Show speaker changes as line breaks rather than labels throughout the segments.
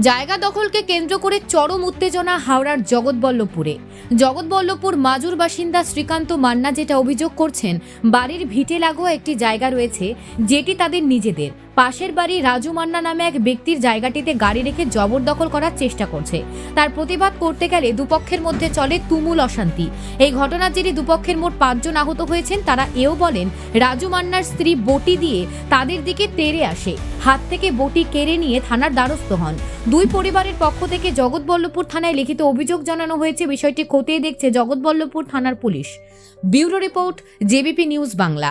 জায়গা দখলকে কেন্দ্র করে চরম উত্তেজনা হাওড়ার জগৎবল্লভপুরে। জগৎবল্লভপুর মাজুর বাসিন্দা শ্রীকান্ত মান্না যেটা অভিযোগ করছেন, বাড়ির ভিটে লাগোয়া একটি জায়গা রয়েছে, যেটি তাদের নিজেদের। পাশের বাড়ি রাজু মান্না নামে এক ব্যক্তির জায়গাটিতে গাড়ি রেখে জবরদখল করার চেষ্টা করছে তার প্রতিবাদ করতে গেলে দুপক্ষের মধ্যে চলে তুমুল অশান্তি এই ঘটনার জেরে দুপক্ষের মোট পাঁচজন আহত হয়েছেন তারা এও বলেন রাজু মান্নার স্ত্রী বটি দিয়ে তাদের দিকে তেড়ে আসে হাত থেকে বটি কেড়ে নিয়ে থানার দ্বারস্থ হন দুই পরিবারের পক্ষ থেকে জগৎবল্লভপুর থানায় লিখিত অভিযোগ জানানো হয়েছে বিষয়টি খতিয়ে দেখছে জগৎবল্লভপুর থানার police bureau report JBP news Bangla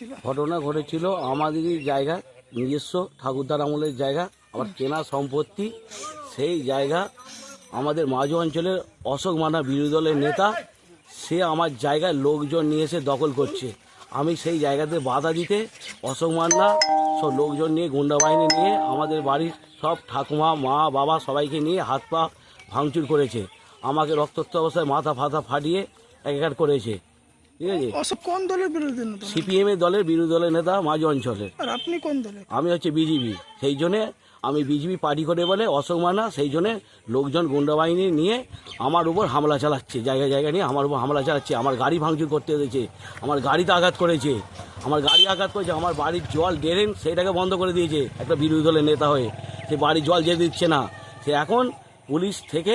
ছিল
ঘটনা ঘটেছিল আমাদেরই জায়গা, নিজস্ব ঠাকুরদার আমলের জায়গা আমার কেনা সম্পত্তি, সেই জায়গা আমাদের মাঝু অঞ্চলের অশোক মানা বিরোধী দলের নেতা, সে আমার জায়গায় লোকজন নিয়ে এসে দখল করছে। আমি সেই জায়গাতে বাধা দিতে অশোক মান্না, সব লোকজন নিয়ে, গুন্ডা বাহিনী নিয়ে, আমাদের বাড়ির সব ঠাকুমা, মা, বাবা সবাইকে নিয়ে হাত পা ভাঙচুর করেছে। আমাকে রক্তাক্ত অবস্থায় মাথা ফাথা ফাটিয়ে একাকার করেছে। ঠিক আছে?
অশোক কোন দলের বিরোধী নেতা?
সিপিএম এর দলের বিরোধী দলের নেতা মাঝ অঞ্চলের।
আর আপনি কোন দলের?
আমি হচ্ছে বিজেপি। সেই জন্যে আমি বিজেপি পার্টি করে বলে অশোক মানা সেই জন্যে লোকজন গুন্ডা বাহিনী নিয়ে আমার উপর হামলা চালাচ্ছে জায়গায় জায়গায় নিয়ে আমার উপর হামলা চালাচ্ছে আমার গাড়ি ভাঙচুর করতে এসেছে আমার গাড়িতে আঘাত করেছে আমার গাড়ি আঘাত করেছে আমার বাড়ির জল ড্রেন সেটাকে বন্ধ করে দিয়েছে একটা বিরোধী দলের নেতা হয়ে। সে বাড়ির জল যেতে দিচ্ছে না। সে এখন পুলিশ থেকে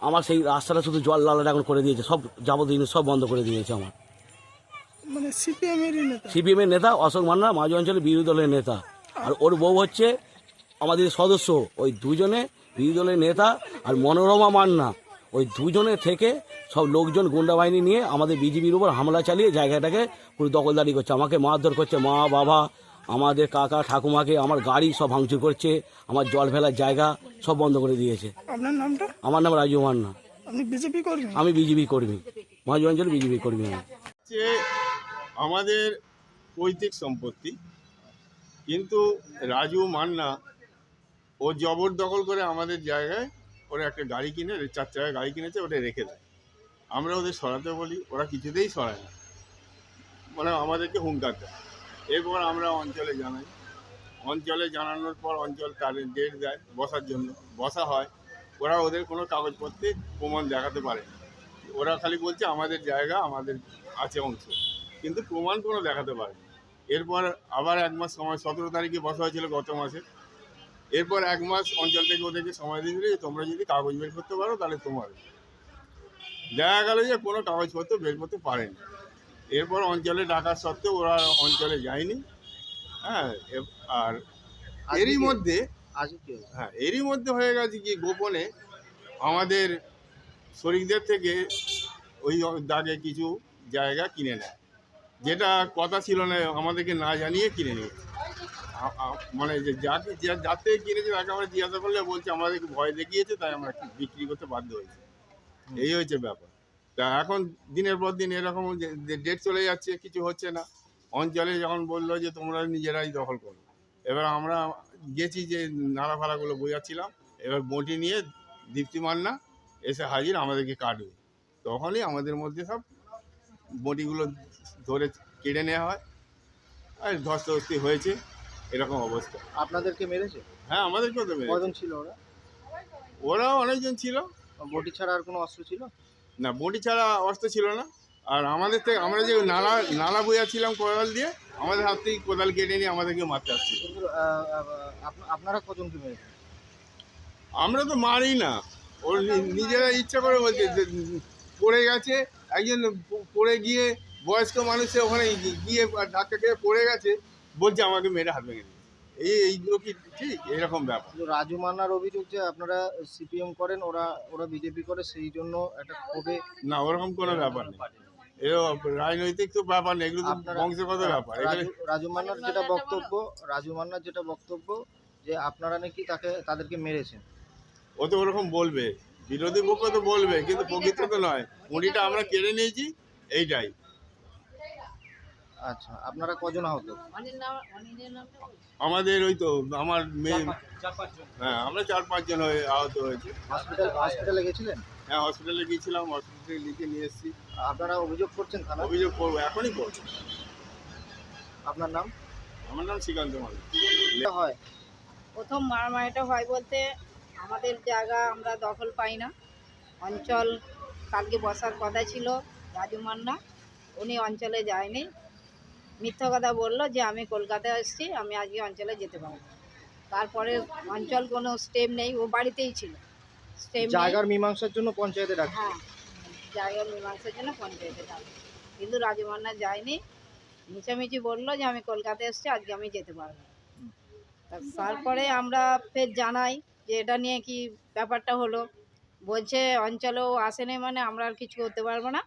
আমার সেই রাস্তাটা শুধু জল লালাটা এখন করে দিয়েছে সব যাবতীয় সব বন্ধ করে দিয়েছে আমার।
মানে সিপিএম নেতা।
সিপিএম নেতা অশোক মান্না মাঝ অঞ্চলের বিরোধী দলের নেতা। আর ওর বউ হচ্ছে আমাদের সদস্য ওই দুজনে বিরোধী দলের নেতা আর মনোরমা মান্না। ওই দুজনে থেকে সব লোকজন গুন্ডা বাহিনী নিয়ে আমাদের বিজেপির উপর হামলা চালিয়ে জায়গাটাকে পুরো দখলদারি করছে। আমাকে মারধর করছে মা বাবা আমাদের কাকা ঠাকুমাকে আমার গাড়ি সব ভাঙচুর করছে আমার জল ফেলার জায়গা সব বন্ধ করে দিয়েছে।
আপনার নামটা?
আমার নাম রাজু মান্না।
আপনি বিজেপি কর্মী?
আমি বিজেপি কর্মী। মাঝ অঞ্চল বিজেপি কর্মী আমি।
আমাদের পৈতৃক সম্পত্তি, কিন্তু রাজু মান্না, ও জবরদখল করে আমাদের জায়গায় ওরা একটা গাড়ি কিনে চার চাকা গাড়ি কিনেছে ওটা রেখে দেয়। আমরা ওদের সরাতে বলি, ওরা কিছুতেই সরায় না। মানে আমাদেরকে হুঙ্কার দেয়। এরপর আমরা অঞ্চলে জানাই। অঞ্চলে জানানোর পর অঞ্চল তাদের ডেট দেয় বসার জন্য। বসা হয়। ওরা ওদের কোনো কাগজপত্রে প্রমাণ দেখাতে পারে ওরা খালি বলছে, আমাদের জায়গা, আমাদের আছে অংশ। কিন্তু প্রমাণ কোনো দেখাতে পারে না। এরপর আবার এক মাস সময় সতেরো তারিখে বসা হয়েছিল গত মাসে। এরপর এক মাস অঞ্চল থেকে ওদেরকে সময় দিয়েছিল যে তোমরা যদি কাগজ বের করতে পারো তাহলে তোমার। দেখা গেল যে কোনো কাগজপত্র বের করতে পারেনি। এরপর অঞ্চলে ডাকার সত্ত্বেও ওরা অঞ্চলে যায়নি। হ্যাঁ আর এরই মধ্যে হ্যাঁ এরই মধ্যে হয়ে গেছে কি গোপনে আমাদের শরিকদের থেকে ওই দাগে কিছু জায়গা কিনে নেয়। যেটা কথা ছিল না আমাদেরকে না জানিয়ে কিনে নিয়েছে মানে যে যাকে যা- যার থেকে কিনেছে তাকে আমরা জিজ্ঞাসা করলে বলছে আমাদেরকে ভয় দেখিয়েছে তাই আমরা বিক্রি করতে বাধ্য হয়েছি। এই হয়েছে ব্যাপার। তা এখন দিনের পর দিন এরকম ডেট চলে যাচ্ছে কিছু হচ্ছে না। অঞ্চলে যখন বলল যে তোমরা নিজেরাই দখল করো। এবার আমরা গেছি যে নাড়া ফাড়াগুলো বোঝাচ্ছিলাম। এবার বটি নিয়ে দীপ্তি মান্না এসে হাজির আমাদেরকে কাটবে। তখনই আমাদের মধ্যে সব বটিগুলো ধরে কেড়ে নেওয়া হয়। আর ধস্তাধস্তি হয়েছে এরকম অবস্থা।
আপনাদেরকে মেরেছে?
হ্যাঁ আমাদেরকেও তো মেরেছে।
কজন ছিল ওরা?
ওরাও অনেকজন ছিল।
বটি ছাড়া আর কোনো অস্ত্র ছিল?
না বটি ছাড়া অস্ত্র ছিল না। আর আমাদের থেকে আমরা যে নালা নালা বইয়াছিলাম কোদাল দিয়ে আমাদের হাত থেকে কোদাল কেটে নিয়ে আমাদেরকে মারতে আসছিল।
আপনারা কজনকে মেরেছেন?
আমরা তো মারি না। ওর নিজেরা ইচ্ছা করে বলছে যে পড়ে গেছে একজন পড়ে গিয়ে বয়স্ক মানুষে ওখানে গিয়ে ধাক্কা খেয়ে পড়ে গেছে বলছে আমাকে মেরে হাত ভেঙে দিয়েছে। এই এইগুলো কি ঠিক? এরকম ব্যাপার।
রাজু মান্নার অভিযোগ যে আপনারা সিপিএম করেন ওরা ওরা বিজেপি করে সেই জন্য একটা ক্ষোভে
না ওরকম কোনো ব্যাপার নেই। রাজনৈতিক তো ব্যাপার নেই এগুলো বংশগত ব্যাপার।
রাজু রাজু মান্নার যেটা বক্তব্য রাজু মান্নার যেটা বক্তব্য যে আপনারা নাকি তাকে তাদেরকে মেরেছেন।
ও তো ওরকম বলবে। বিরোধী পক্ষ তো বলবে কিন্তু প্রকৃত তো নয়। মুড়িটা আমরা কেড়ে নিয়েছি এইটাই।
আচ্ছা আপনারা কজন আহত?
আমাদের ওই তো আমার মেয়ে হ্যাঁ আমরা চার পাঁচজন হয়ে আহত হয়েছে।
হসপিটাল হসপিটালে গেছিলেন?
হ্যাঁ হসপিটালে গিয়েছিলাম হসপিটালে লিখে নিয়ে এসেছি।
আপনারা অভিযোগ করছেন থানা
অভিযোগ করব এখনই করব।
আপনার নাম?
আমার নাম শ্রীকান্ত মালিক।
এটা হয়?
প্রথম মারামারিটা হয় বলতে আমাদের জায়গা আমরা দখল পাই না। অঞ্চল কালকে বসার কথা ছিল রাজু মান্না উনি অঞ্চলে যায়নি। মিথ্যা কথা বলল যে আমি কলকাতায় এসেছি আমি আজকে অঞ্চলে যেতে পারব তারপরে অঞ্চল কোনো স্টেপ নেই ও বাড়িতেই ছিল। স্টেপ
জায়গার মীমাংসার জন্য পঞ্চায়েতে ডাকছে
হ্যাঁ জায়গার মীমাংসার জন্য পঞ্চায়েতে যাবে কিন্তু রাজু মান্না যায়নি। মিছামিছি বলল যে আমি কলকাতায় এসেছি আজকে আমি যেতে পারব তারপরে আমরা ফের জানাই যে এটা নিয়ে কি ব্যাপারটা হলো? বলছে অঞ্চলেও আসেনি মানে আমরা আর কিছু করতে পারব না।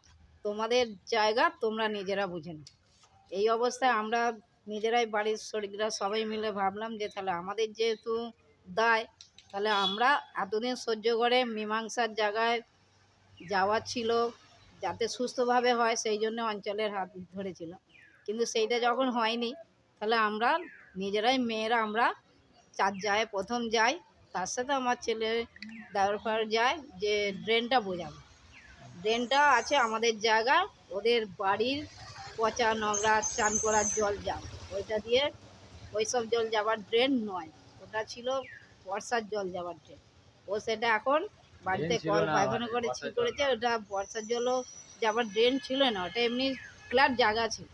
তোমাদের জায়গা তোমরা নিজেরা বুঝে নাও। এই অবস্থায় আমরা নিজেরাই বাড়ির শরীররা সবাই মিলে ভাবলাম যে, তাহলে আমাদের যেহেতু দায়, তাহলে আমরা এতদিন সহ্য করে মীমাংসার জায়গায় যাওয়া ছিল, যাতে সুস্থভাবে হয়, সেই জন্য অঞ্চলের হাত ধরেছিল। কিন্তু সেইটা যখন হয়নি, তাহলে আমরা নিজেরাই মেয়েরা আমরা চার যায়, প্রথম যাই তার সাথে আমার ছেলে ড্রাইভার যায় যে ড্রেনটা বোঝাবো। ড্রেনটা আছে আমাদের জায়গা ওদের বাড়ির পচা নোংরা চান করার জল যাও ওইটা দিয়ে ওই সব জল যাবার ড্রেন নয় ওটা ছিল বর্ষার জল যাবার ড্রেন ও সেটা এখন বাড়িতে কল পায়খানা করে ছি করেছে ওটা বর্ষার জলও যাবার ড্রেন ছিল না ওটা এমনি ফ্ল্যাট জায়গা ছিল।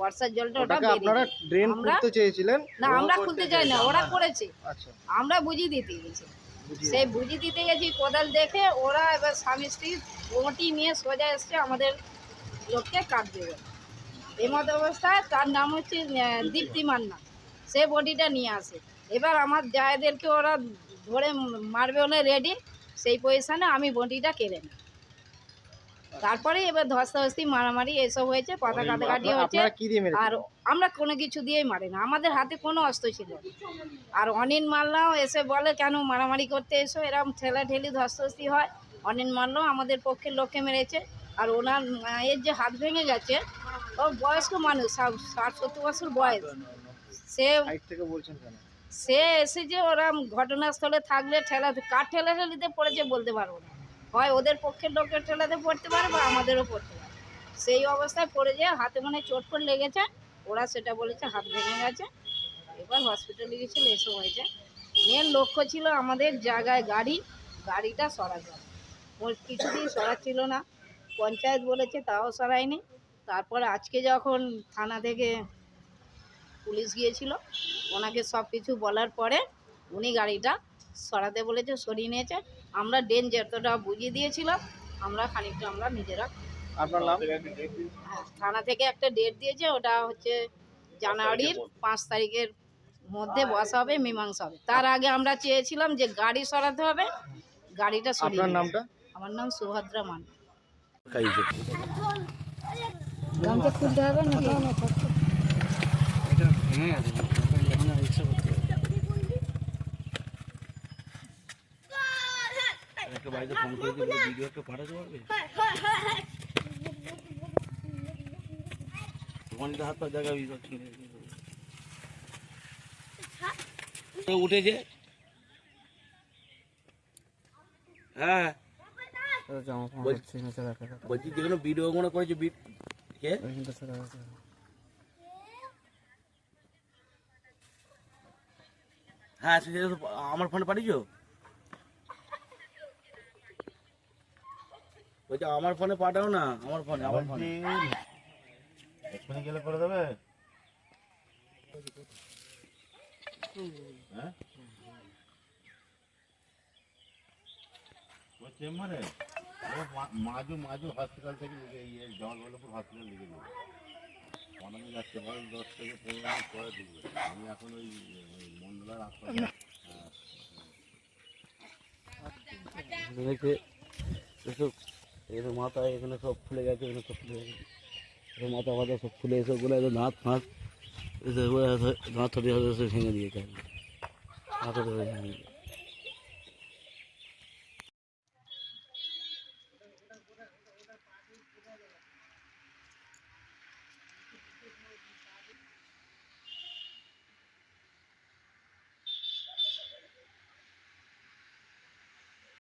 বর্ষার জলটা ওটা
আপনারা ড্রেন খুলতে চেয়েছিলেন
না আমরা খুলতে চাই না ওরা করেছে।
আচ্ছা।
আমরা বুঝিয়ে দিতে গেছি। সেই বুঝিয়ে দিতে গেছি কোদাল দেখে ওরা এবার স্বামী স্ত্রী বটি নিয়ে সোজা এসছে আমাদের লোককে কাট দেবে। এমত অবস্থায় তার নাম হচ্ছে দীপ্তি মান্না। সে বডিটা নিয়ে আসে। এবার আমার জায়দেরকে ওরা ধরে মারবে ওরা রেডি সেই পজিশনে আমি বডিটা কেড়ে নিই তারপরে এবার ধস্তাধস্তি মারামারি এসব হয়েছে পাতা কাটাকাটি হয়েছে আর আমরা কোনো কিছু দিয়েই মারি না। আমাদের হাতে কোনো অস্ত্র ছিল। আর অনিল মাল্লাও এসে বলে কেন মারামারি করতে এসো? এরকম ঠেলা ঠেলি ধস্তি হয়। অনিল মাল্লাও আমাদের পক্ষের লোককে মেরেছে। আর ওনার মায়ের যে হাত ভেঙে গেছে ও বয়স্ক মানুষ ষাট ষাট সত্তর বছর বয়স। সে সে এসে যে ওরা ঘটনাস্থলে থাকলে ঠেলা কার ঠেলা ঠেলিতে পড়েছে বলতে পারব না। হয় ওদের পক্ষের লোকের ঠেলাতে পড়তে পারে বা আমাদেরও পড়তে পারে। সেই অবস্থায় পড়ে যেয়ে হাতে মানে চোট করে লেগেছে, ওরা সেটা বলেছে হাত ভেঙে গেছে, এবার হসপিটালে গেছিল এসব হয়েছে। মেন লক্ষ্য ছিল আমাদের জায়গায় গাড়ি, গাড়িটা সরাতে। ওর কিছুতেই সরাচ্ছিল না, পঞ্চায়েত বলেছে তাও সরায়নি। তারপর আজকে যখন থানা থেকে পুলিশ গিয়েছিল, ওনাকে সব কিছু বলার পরে উনি গাড়িটা সরাতে বলেছে, সরিয়ে নিয়েছে। আমরা ড্রেন যতটা বুঝিয়ে দিয়েছিলাম। আমরা খানিকটা আমরা নিজেরা
আপনার নাম?
হ্যাঁ, থানা থেকে একটা ডেট দিয়েছে ওটা হচ্ছে জানুয়ারির পাঁচ তারিখের মধ্যে। বসা হবে মীমাংসা হবে। তার আগে আমরা চেয়েছিলাম যে গাড়ি সরাতে হবে গাড়িটা সরিয়ে
আপনার নামটা?
আমার নাম সুভদ্রা মান। গামছা খুলতে হবে না
একটা বাড়িতে ফোন করে দিলে ভিডিও পাঠাতে পারবে? ওখানে হাত পা জায়গা উঠেছে? হ্যাঁ। বলছি ভিডিও হ্যাঁ আমার ফোনে পাঠিয়েছো? বলছি আমার ফোনে পাঠাও না আমার ফোনে আমার ফোনে
এক্ষুনি গেলে করে দেবে? হ্যাঁ? ওই চেম্বারে? মাজু মাজু হসপিটাল থেকে লিখে ইয়ে জওয়ানবল্লভপুর হসপিটাল লিখে দেবে বানানো যাচ্ছে ভাই দশ থেকে পনেরো মিনিট পরে ঢুকবে। আমি এখন ওই মন্ডলার আশপাশে
দেখে এসব মাথা এখানে সব ফুলে গেছে, এখানে সব ফুলে গেছে। মাথা ফাথা সব ফুলে এসবগুলো এদের দাঁত ফাঁত এসব দাঁত ফাঁত ভেঙে দিয়েছে। মাথা ভেঙে দিয়েছে।